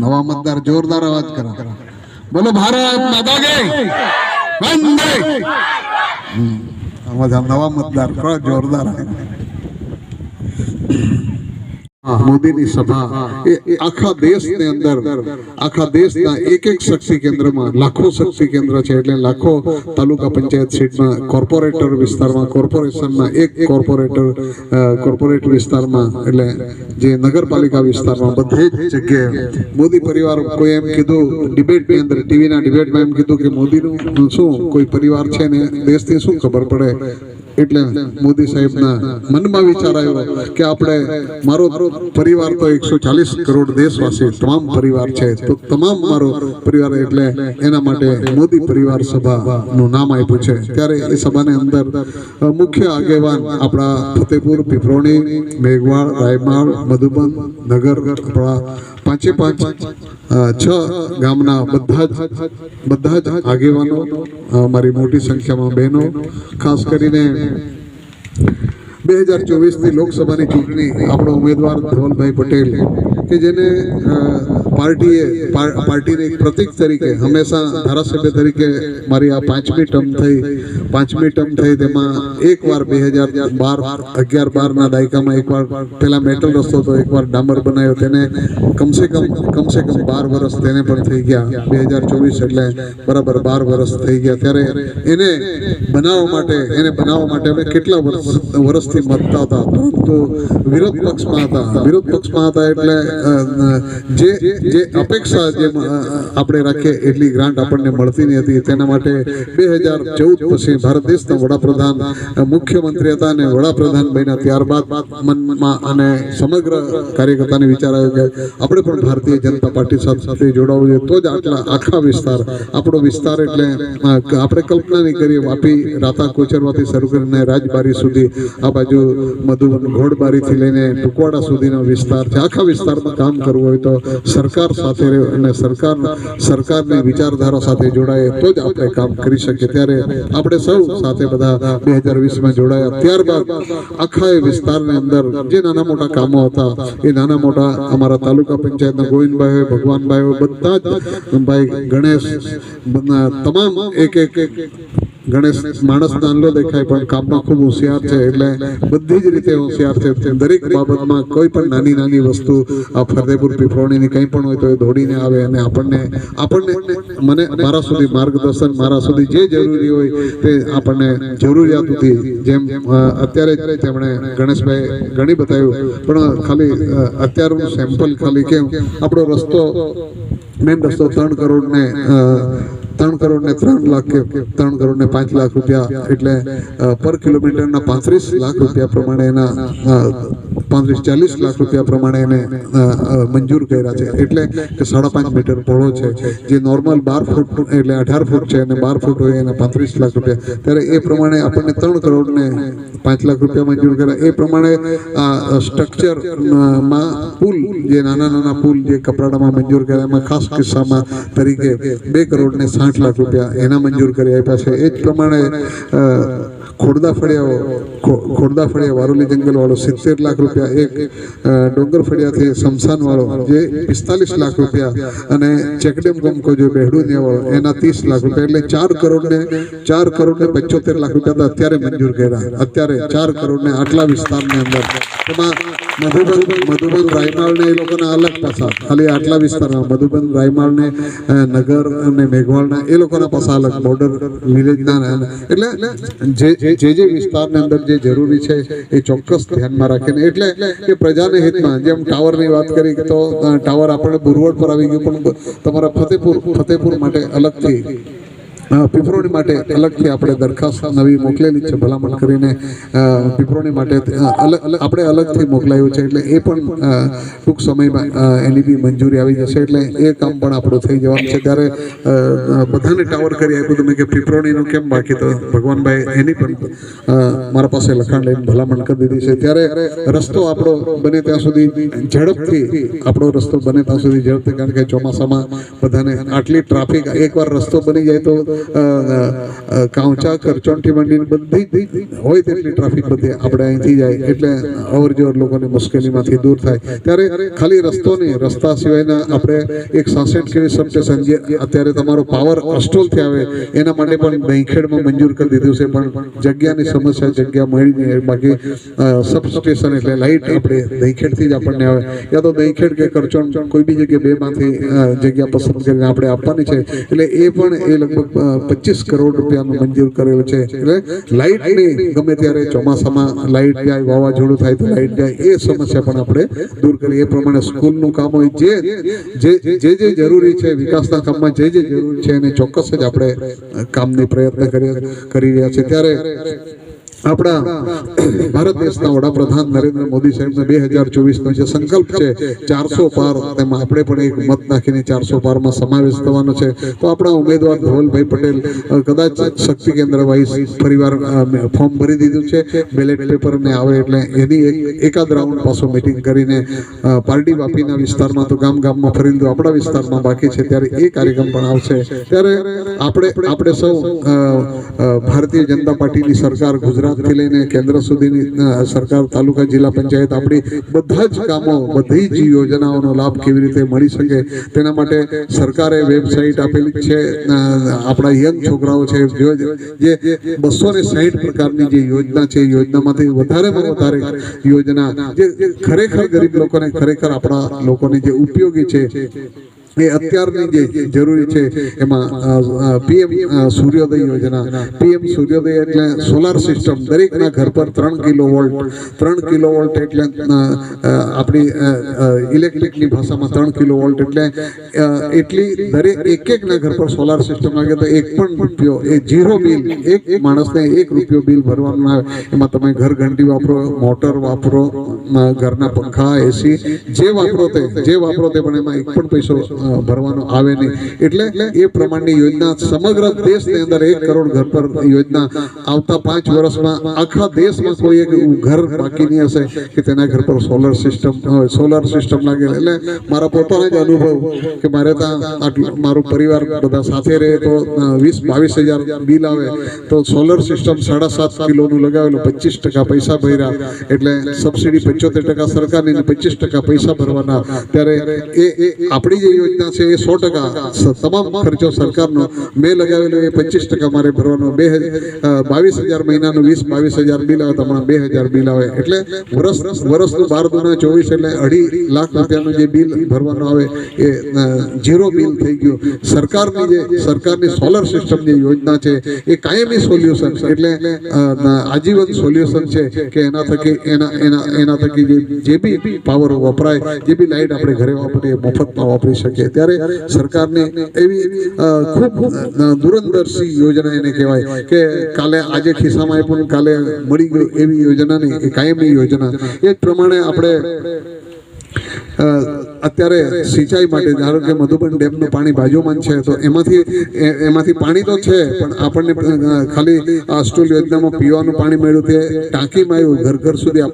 નવા મતદાર જોરદાર અવાજ કરો. બોલો ભારત માતા કે વંદે. નવા મતદાર કરો જોરદાર. મોદીની સભા. એ આખા દેશની અંદર આખા દેશના એક એક શક્તિ કેન્દ્રમાં લાખો શક્તિ કેન્દ્ર છે એટલે લાખો તાલુકા પંચાયત સીટમાં કોર્પોરેટર વિસ્તારમાં કોર્પોરેશનના એક કોર્પોરેટર કોર્પોરેટ વિસ્તારમાં એટલે જે નગરપાલિકા વિસ્તારમાં બધે જ જગ્યાએ મોદી પરિવાર કોઈ એમ કીધું ડિબેટની અંદર ટીવીના ડિબેટમાં એમ કીધું કે મોદીનું શું કોઈ પરિવાર છે ને દેશથી શું ખબર પડે? એટલે મોદી સાહેબના મનમાં વિચાર આવ્યો કે આપણે મારો પરિવાર તો એકસો ચાલીસ કરોડ દેશવાસી તમામ પરિવાર છે. તો તમામ મારો પરિવાર એટલે એના માટે મોદી પરિવાર સભાનું નામ આપ્યું છે. ત્યારે એ સભાની અંદર મુખ્ય આગેવાન આપણા ફતેપુર, પીપરોણી, મેઘવાળ, રાયમાળ, મધુબન, નગર, આપણા પાંચે પાંચ છ ગામના બધા જ બધા જ આગેવાનો મારી મોટી સંખ્યામાં બહેનો, ખાસ કરીને બે હજાર ચોવીસની લોકસભાની ચૂંટણી આપણો ઉમેદવાર ધવલભાઈ પટેલ, કે જેને પાર્ટીએ પાર્ટીને એક પ્રતિક તરીકે, હંમેશા ધારાસભ્ય તરીકે મારી આ પાંચમી ટર્મ થઈ. પાંચમી ટર્મ થઈ તેમાં એકવાર બે હજાર બાર, અગિયાર બારના દાયકામાં એકવાર પહેલાં મેટલ રસ્તો હતો, એકવાર ડામર બનાવ્યો તેને કમસે કમ કમસે કમ બાર વર્ષ તેને પણ થઈ ગયા. બે હજાર ચોવીસ એટલે બરાબર બાર વર્ષ થઈ ગયા. ત્યારે એને બનાવવા માટે, એને બનાવવા માટે અમે કેટલા વર્ષ વર્ષથી મતતા હતા. પરંતુ વિરોધ પક્ષમાં હતા. વિરોધ પક્ષમાં હતા એટલે જે જે અપેક્ષા જે આપણે રાખીએ એટલી ગ્રાન્ટ આપણને મળતી નહીં હતી. તેના માટે બે હજાર ચૌદ પછી ભારત દેશના વડાપ્રધાન, મુખ્યમંત્રી હતા અને વડાપ્રધાન બન્યા. ત્યારબાદ મનમાં અને સમગ્ર કાર્યકર્તાને વિચાર આવ્યો કે આપણે પણ ભારતીય જનતા પાર્ટી સાથે જોડાવું જોઈએ. તો જ આટલા આખા વિસ્તાર, આપણો વિસ્તાર એટલે આપણે કલ્પના નહીં કરીએ. વાપી, રાતા, કોચરવાથી શરૂ કરીને રાજબારી સુધી, આ બાજુ મધુબન, ઘોડબારીથી લઈને ટુકવાડા સુધીનો વિસ્તાર છે. આખા વિસ્તારમાં કામ કરવું હોય તો સરકાર સાથે અને સરકાર સરકારની વિચારધારા સાથે જોડાય, તો જ આપણે કામ કરી શકીએ. ત્યારે આપણે સૌ સાથે બધા બે હજાર વીસમાં જોડાયા. ત્યારબાદ આખા એ વિસ્તારની અંદર જે નાના મોટા કામો હતા, એ નાના મોટા અમારા તાલુકા પંચાયતના ગોવિંદભાઈ, ભગવાનભાઈ હોય બધા જ ભાઈ ગણેશ તમામ એક એક ગણેશ માણસ નાનલો દેખાય પણ કામમાં ખૂબ હોશિયાર છે. એટલે બધી જ રીતે હોશિયાર છે. દરેક બાબતમાં કોઈ પણ નાની નાની વસ્તુ આ ફરદેપુર પીપરોણીની કંઈ પણ હોય તો એ દોડીને આવે અને આપણને આપણને મને મારા સુધી માર્ગદર્શન મારા સુધી જે જરૂરી હોય તે આપણને જરૂરિયાત હતી જેમ અત્યારે તેમણે ગણેશભાઈ ઘણી બતાવ્યું પણ ખાલી અત્યારનું સેમ્પલ ખાલી કેમ? આપણો રસ્તો મેન રસ્તો ત્રણ કરોડ ને અ, ત્રણ કરોડ ને ત્રણ લાખ કે ત્રણ કરોડ ને પાંચ લાખ રૂપિયા એટલે પર પર કિલોમીટરના પાંત્રીસ લાખ રૂપિયા પ્રમાણે એના પાંત્રીસ ચાલીસ લાખ રૂપિયા પ્રમાણે એને મંજૂર કર્યા છે. એટલે કે સાડા પાંચ મીટર પહોળો છે, જે નોર્મલ બાર ફૂટ એટલે અઢાર ફૂટ છે અને બાર ફૂટ હોય એને પાંત્રીસ લાખ રૂપિયા. ત્યારે એ પ્રમાણે આપણને ત્રણ કરોડને પાંચ લાખ રૂપિયા મંજૂર કર્યા. એ પ્રમાણે આ સ્ટ્રક્ચરમાં પુલ, જે નાના નાના પુલ જે કપરાડામાં મંજૂર કર્યા, એમાં ખાસ કિસ્સામાં તરીકે બે કરોડ ને સાઠ લાખ રૂપિયા એના મંજૂર કરી આપ્યા છે. એ જ પ્રમાણે ખોડદા ફળિયાઓ ખો- ખોડદા ફળિયા વારોલી જંગલ વાળો સિત્તેર લાખ રૂપિયા એક ડોંગર ફળિયાથી શમશાન વાળો જે પિસ્તાલીસ લાખ રૂપિયા અને ચેકડેમ ગમકો જે બેહડુનિયા વાળો એના ત્રીસ લાખ રૂપિયા એટલે ચાર કરોડ ને, ચાર કરોડ ને પંચોતેર લાખ રૂપિયા તો અત્યારે મંજૂર કર્યા. અત્યારે ચાર કરોડ ને આટલા વિસ્તારની અંદર. એમાં મધુબન મધુબન રાયમાળને એ લોકોના અલગ પાસા. ખાલી આટલા વિસ્તારમાં મધુબન રાયમાળને નગર અને મેઘવાળના એ લોકોના પાસા અલગ. બોર્ડર, વિલેજના એટલે જે જે વિસ્તારની અંદર જે જરૂરી છે એ ચોક્કસ ધ્યાનમાં રાખીને. એટલે કે પ્રજાને હિતમાં, જેમ ટાવરની વાત કરી તો ટાવર આપણે બુરવડ પર આવી ગયું, પણ તમારા ફતેપુર ફતેપુર માટે અલગથી પીપરોની માટે અલગથી આપણે દરખાસ્ત નવી મોકલેલી છે, ભલામણ કરીને. પીપરોની માટે આપણે અલગથી મોકલાયું છે, એટલે એ પણ ટૂંક સમયમાં એની બી મંજૂરી આવી જશે, એટલે એ કામ પણ આપણું થઈ જવાનું છે. ત્યારે બધાને ટાવર કરી આપ્યું તમે કે પીપરોણીનું કેમ બાકી? તો ભગવાનભાઈ એની પણ મારા પાસે લખાણ લઈને ભલામણ કરી દીધી છે. ત્યારે રસ્તો આપણો બને ત્યાં સુધી ઝડપથી, આપણો રસ્તો બને ત્યાં સુધી ઝડપથી, કારણ કે ચોમાસામાં બધાને આટલી ટ્રાફિક એકવાર રસ્તો બની જાય તો કાંચા કરચોણથી માંડીને બધી હોય તેટલી ટ્રાફિક બધી આપણે અહીંથી જાય. એટલે અવરજવર લોકોને મુશ્કેલીમાંથી દૂર થાય. ત્યારે ખાલી રસ્તો નહીં, રસ્તા સિવાયના આપણે એક સાસઠ કેવી સબસ્ટેશન જે અત્યારે તમારો પાવર અસ્ટોલથી આવે. એના માટે પણ દહીંખેડમાં મંજૂર કરી દીધું છે. પણ જગ્યાની સમસ્યા જગ્યા મળી નહીં. બાકી સબસ્ટેશન એટલે લાઇટ આપણે દહીંખેડથી જ આપણને આવે. યા તો દહીંખેડ કે કરચોણ કોઈ બી જગ્યાએ બેમાંથી જગ્યા પસંદ કરીને આપણે આપવાની છે. એટલે એ પણ એ લગભગ પચીસ કરોડ રૂપિયાનું મંજૂર કરેલું છે. એટલે લાઇટની ગમે ત્યારે ચોમાસામાં લાઇટ જાય, વાવાઝોડું થાય તો લાઇટ જાય, એ સમસ્યા પણ આપણે દૂર કરીએ. એ પ્રમાણે સ્કૂલનું કામ હોય જે જે જે જરૂરી છે, વિકાસના કામમાં જે જે જરૂરી છે, એને ચોક્કસ જ આપણે કામની પ્રયત્ન કરી રહ્યા છે ત્યારે આપણા ભારત દેશના વડાપ્રધાન નરેન્દ્ર મોદી સાહેબનો બે હજાર ચોવીસનો જે સંકલ્પ છે, ચારસો પાર, તેમાં આપણે પણ એક મત નાખીને ચારસો પારમાં સમાવેશ થવાનો છે. તો આપણા ઉમેદવાર ધવલભાઈ પટેલ કદાચ શક્તિ કેન્દ્ર વાઇઝ ફરીવાર ફોર્મ ભરી દીધું છે, બેલેટ પેપર ને આવે એટલે એની એક, એકાદ રાઉન્ડ પાછો મિટિંગ કરીને પાર્ટી બાપીના વિસ્તારમાં તો ગામ ગામમાં ફરી લીધું આપણા વિસ્તારમાં બાકી છે, ત્યારે એ કાર્યક્રમ પણ આવશે. ત્યારે આપણે આપણે સૌ ભારતીય જનતા પાર્ટીની સરકાર ગુજરાતથી લઈને કેન્દ્ર સુધીની સરકાર, તાલુકા, જિલ્લા પંચાયત, આપણી બધા જ કામો બધી જ યોજનાઓનો લાભ કેવી રીતે મળી શકે તેના માટે સરકારે વેબસાઇટ આપેલી છે આપણા યંગ છોકરાઓ છે, જે બસો ને સાહીઠ પ્રકારની જે યોજના છે યોજનામાંથી વધારેમાં વધારે યોજના, જે ખરેખર ગરીબ લોકોને ખરેખર આપણા લોકોને જે ઉપયોગી છે એ અત્યારની જે જરૂરી છે, એમાં પીએમ સૂર્યોદય યોજના. પીએમ સૂર્યોદય એટલે સોલાર સિસ્ટમ દરેકના ઘર પર ત્રણ કિલો વોલ્ટ ત્રણ કિલો વોલ્ટ એટલે આપણી ઇલેક્ટ્રિકની ભાષામાં ત્રણ કિલો વોલ્ટ એટલે એટલી દરેક એક એકના ઘર પર સોલાર સિસ્ટમ લાગે તો એક પણ રૂપિયો, એ ઝીરો બિલ એક માણસને એક રૂપિયો બિલ ભરવાનું. આવે એમાં તમે ઘર ઘંટી વાપરો, મોટર વાપરો ઘરના પંખા, એસી, જે વાપરો તે, જે વાપરો તે, પણ એમાં એક પણ પૈસો ભરવાનો આવે નહીં. એટલે એ પ્રમાણની યોજના સમગ્ર દેશની અંદર એક કરોડ ઘર પર યોજના આવતા પાંચ વર્ષમાં આખા દેશમાં કોઈ એક ઘર બાકી નહીં હશે કે તેના ઘર પર સોલર સિસ્ટમ સોલર સિસ્ટમ લાગે. એટલે મારા પોતાનો જ અનુભવ કે મારે ત્યાં આટલું, મારું પરિવાર બધા સાથે રહે તો વીસ, બાવીસ હજાર બિલ આવે તો સોલર સિસ્ટમ સાડા સાત કિલોનું લગાવેલું, પચીસ ટકા પૈસા ભર્યા. એટલે સબસિડી પંચોતેર ટકા સરકારની પચીસ ટકા પૈસા ભરવાના. ત્યારે એ આપણી જે યોજના છે એ સો તમામ ખર્ચો સરકારનો. મેં લગાવેલો એ પચીસ મારે ભરવાનો. બે હજાર મહિનાનું વીસ બાવીસ બિલ આવે તો હમણાં બે બિલ આવે. એટલે વર્ષ વર્ષનું બાર દુના ચોવીસ એટલે અઢી લાખ રૂપિયાનું જે બિલ ભરવાનું આવે એ ઝીરો બિલ થઈ ગયું. સરકારની જે સરકારની સોલર સિસ્ટમ જે યોજના છે એ કાયમી સોલ્યુશન એટલે આજીવન સોલ્યુશન છે કે એના થકી એના એના એના થકી જે બી પાવર વપરાય, જે બી લાઇટ આપણે ઘરે વાપરીએ, મફતમાં વાપરી શકીએ. ત્યારે સરકારને એવી ખૂબ દૂરંદર્શી યોજના એને કહેવાય કે કાલે આજે ખિસ્સામાં પણ કાલે મળી ગયું એવી યોજના નહીં એ કાયમી યોજના. એ પ્રમાણે આપણે અત્યારે સિંચાઈ માટે ધારો કે મધુબન ડેમનું પાણી બાજુમાં છે, તો એમાંથી એમાંથી પાણી તો છે, પણ આપણને ખાલી સ્ટોલ યોજનામાં પીવાનું પાણી મળ્યું તે ટાંકીમાં આવ્યું, ઘર ઘર સુધી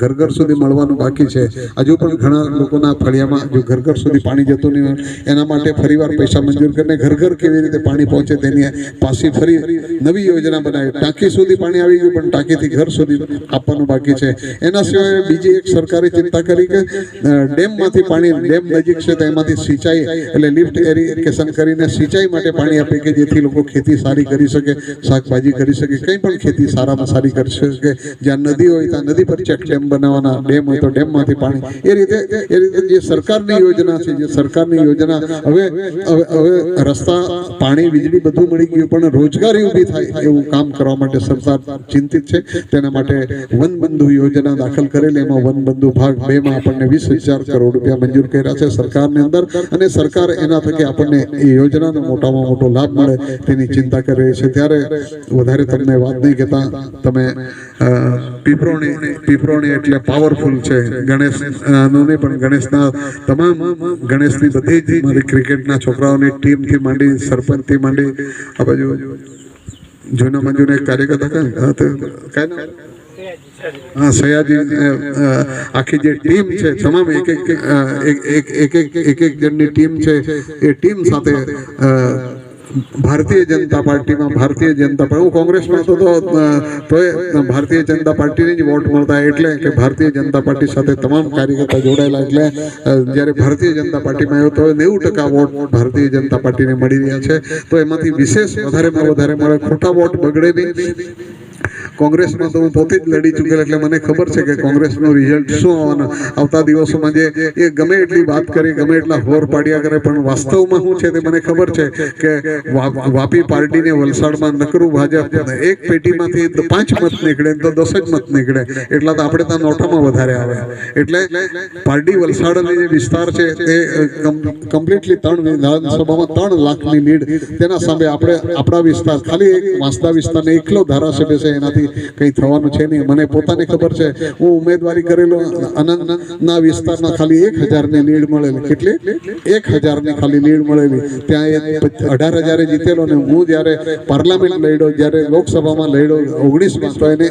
ઘર ઘર સુધી મળવાનું બાકી છે. હજુ પણ ઘણા લોકોના ફળિયામાં જો ઘર ઘર સુધી પાણી જતું નહીં એના માટે ફરીવાર પૈસા મંજૂર કરીને ઘર ઘર કેવી રીતે પાણી પહોંચે તેની પાછી ફરી નવી યોજના બનાવી. ટાંકી સુધી પાણી આવી ગયું, પણ ટાંકીથી ઘર સુધી આપવાનું બાકી છે. એના સિવાય બીજી એક સરકારે ચિંતા કરી કે ડેમમાંથી પાણી, ડેમ નજીક છે તો એમાંથી સિંચાઈ, એટલે લિફ્ટ એરિગેશન કરીને સિંચાઈ માટે પાણી આપે કે જેથી લોકો ખેતી સારી કરી શકે, શાકભાજી કરી શકે, કંઈ પણ ખેતી સારામાં સારી કરી શકે. જ્યાં નદી હોય, ત્યાં નદી પર ચેક ડેમ બનાવવાના, ડેમ હોય તો ડેમમાંથી પાણી. એ રીતે એ રીતે જે સરકારની યોજના છે, જે સરકારની યોજના, હવે હવે રસ્તા, પાણી, વીજળી બધું મળી ગયું, પણ રોજગારી ઊભી થાય એવું કામ કરવા માટે સરકાર ચિંતિત છે. તેના માટે વનબંધુ યોજના દાખલ કરેલી, એમાં વનબંધુ ભાગ બે માં આપણને વીસ હજાર કરોડ રૂપિયા મંજૂર કર્યા છે સરકારની અંદર અને સરકાર એના થકી આપણને એ યોજનાનો મોટામાં મોટો લાભ મળે તેની ચિંતા કરી રહી છે ત્યારે વધારે તમને વાત નહીં કહેતા, તમે પીપરોણી પીપરોણી એટલે પાવરફુલ છે ગણેશ નહીં પણ ગણેશના તમામ ગણેશની બધી જ મારી ક્રિકેટના છોકરાઓની ટીમથી માંડી, સરપંચથી માંડી, આ બાજુ જૂના મંજૂર એક કાર્યકર્તા કાંઈ નામ? સયાજી આખી જે ટીમ છે, તમામ એક એક એક એક એક એક જણની ટીમ છે, એ ટીમ સાથે ભારતીય જનતા પાર્ટીમાં ભારતીય જનતા પાર્ટી, હું કોંગ્રેસમાં હતો તો તોય ભારતીય જનતા પાર્ટીને જ વોટ મળતા, એટલે કે ભારતીય જનતા પાર્ટી સાથે તમામ કાર્યકર્તા જોડાયેલા, એટલે જ્યારે ભારતીય જનતા પાર્ટીમાં આવ્યો, તો નેવું ટકા વોટ ભારતીય જનતા પાર્ટીને મળી રહ્યા છે. તો એમાંથી વિશેષ વધારેમાં વધારે મળે ખોટા વોટ બગડે નહીં કોંગ્રેસમાં તો હું પોતે જ લડી ચૂકેલ એટલે મને ખબર છે કે કોંગ્રેસનું રિઝલ્ટ શું આવવાના. આવતા દિવસોમાં જે એ ગમે એટલી વાત કરી, ગમે એટલા હોર પાડ્યા કરે, પણ વાસ્તવમાં શું છે તે મને ખબર છે કે વાપી પાર્ટીને વલસાડમાં નકરું ભાજપ એક પેટીમાંથી પાંચ મત નીકળે તો દસ જ મત નીકળે. એટલા તો આપણે ત્યાં નોટામાં વધારે આવે. એટલે પાર્ટી વલસાડની જે વિસ્તાર છે તે કમ્પ્લીટલી ત્રણ વિધાનસભામાં ત્રણ લાખની લીડ. તેના સામે આપણે આપણા વિસ્તાર, ખાલી એક વાંસદા વિસ્તારને એકલો ધારાસભ્ય છે એનાથી કંઈ થવાનું છે નહીં. મને પોતાને ખબર છે. હું ઉમેદવારી કરેલો અનંતના વિસ્તારમાં ખાલી એક હજારની લીડ મળેલી. કેટલી? એક હજારની ખાલી લીડ મળેલી. ત્યાં એ અઢાર હજારે જીતેલો ને હું જ્યારે પાર્લામેન્ટ લડ્યો, જ્યારે લોકસભામાં લડ્યો, ઓગણીસમાં તો એને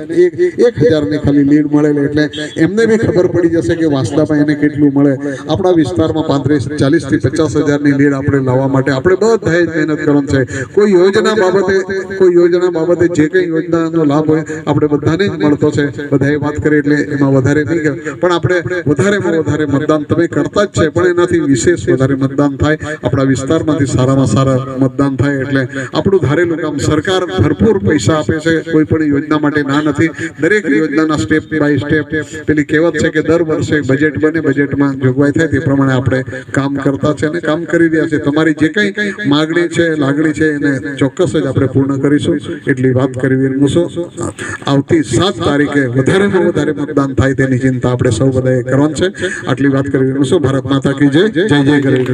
એક હજારની ખાલી લીડ મળેલી. એટલે એમને બી ખબર પડી જશે કે વાંસદામાં એને કેટલું મળે. આપણા વિસ્તારમાં પાંત્રીસ ચાલીસથી પચાસ હજારની લીડ આપણે લાવવા માટે આપણે બધાએ મહેનત કરવાની છે. કોઈ યોજના બાબતે, કોઈ યોજના બાબતે જે કંઈ યોજનાનો લાભ હોય આપણે બધાને મળતો છે. બધાએ વાત કરી એટલે એમાં વધારે નહીં કહેવાય. પણ આપણે વધારેમાં વધારે મતદાન તમે કરતા જ છે. પણ એનાથી વિશેષ વધારે મતદાન થાય. આપણા વિસ્તારમાંથી સારામાં સારા મતદાન થાય એટલે આપણું ધારેલું કામ સરકાર ભરપૂર પૈસા આપે છે. કોઈ પણ યોજના માટે ના નથી. દરેક યોજનાના સ્ટેપ બાય સ્ટેપ. પેલી કહેવત છે કે દર વર્ષે બજેટ બને, બજેટમાં જોગવાઈ થાય. તે પ્રમાણે આપણે કામ કરતા છે અને કામ કરી રહ્યા છે. તમારી જે કંઈ માગણી છે, લાગણી છે, એને ચોક્કસ જ આપણે પૂર્ણ કરીશું. એટલી વાત કરવી મૂકશું આવતી સાત તારીખે વધારેમાં વધારે મતદાન થાય તેની ચિંતા આપણે સૌ બધાએ કરવાની છે. આટલી વાત કરી રહ્યું છું. ભારત માતા કી જય. જય જય ગરવી